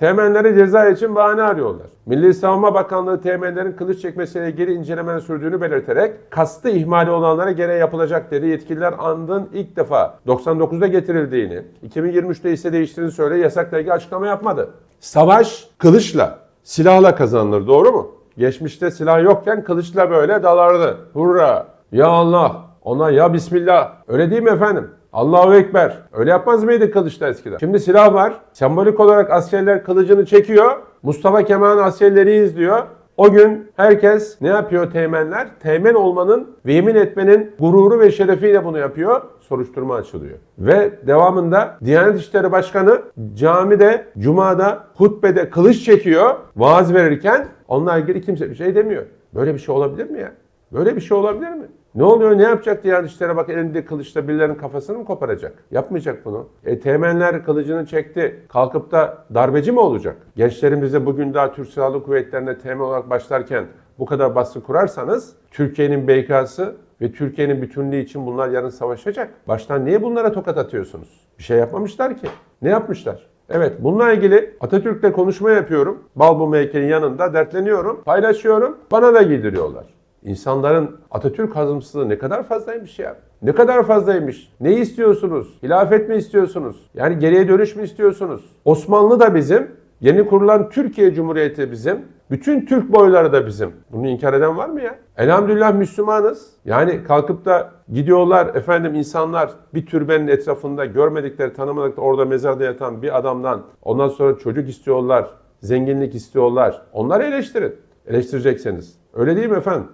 Teğmenleri ceza için bahane arıyorlar. Milli Savunma Bakanlığı teğmenlerin kılıç çekmesiyle ilgili incelemenin sürdüğünü belirterek kastı ihmali olanlara gereği yapılacak dedi. Yetkililer andın ilk defa 99'da getirildiğini, 2023'te ise değiştiğini söyle yasakla ilgili açıklama yapmadı. Savaş kılıçla, silahla kazanılır doğru mu? Geçmişte silah yokken kılıçla böyle dalardı. Hurra! Ya Allah! Ona ya Bismillah. Öyle değil mi efendim? Allahu Ekber. Öyle yapmaz mıydı kılıçla eskiden? Şimdi silah var. Sembolik olarak askerler kılıcını çekiyor. Mustafa Kemal'in askerleri izliyor. O gün herkes ne yapıyor teğmenler? Teğmen olmanın ve yemin etmenin gururu ve şerefiyle bunu yapıyor. Soruşturma açılıyor. Ve devamında Diyanet İşleri Başkanı camide, cumada, hutbede kılıç çekiyor. Vaaz verirken onunla ilgili kimse bir şey demiyor. Böyle bir şey olabilir mi ya? Böyle bir şey olabilir mi? Ne oluyor? Ne yapacak Diyanet İşleri bak elinde kılıçla birilerinin kafasını mı koparacak? Yapmayacak bunu. E teğmenler kılıcını çekti. Kalkıp da darbeci mi olacak? Gençlerimize bugün daha Türk Silahlı Kuvvetleri'ne teğmen olarak başlarken bu kadar baskı kurarsanız Türkiye'nin BK'sı ve Türkiye'nin bütünlüğü için bunlar yarın savaşacak. Baştan niye bunlara tokat atıyorsunuz? Bir şey yapmamışlar ki. Ne yapmışlar? Evet bununla ilgili Atatürk'le konuşma yapıyorum. Balmum heykelin yanında dertleniyorum, paylaşıyorum. Bana da giydiriyorlar. İnsanların Atatürk hazımsızlığı ne kadar fazlaymış ya. Ne kadar fazlaymış. Ne istiyorsunuz? Hilafet mi istiyorsunuz? Yani geriye dönüş mü istiyorsunuz? Osmanlı da bizim. Yeni kurulan Türkiye Cumhuriyeti bizim. Bütün Türk boyları da bizim. Bunu inkar eden var mı ya? Elhamdülillah Müslümanız. Yani kalkıp da gidiyorlar efendim insanlar bir türbenin etrafında görmedikleri, tanımadıkları orada mezarda yatan bir adamdan ondan sonra çocuk istiyorlar, zenginlik istiyorlar. Onları eleştirin. Eleştirecekseniz. Öyle değil mi efendim?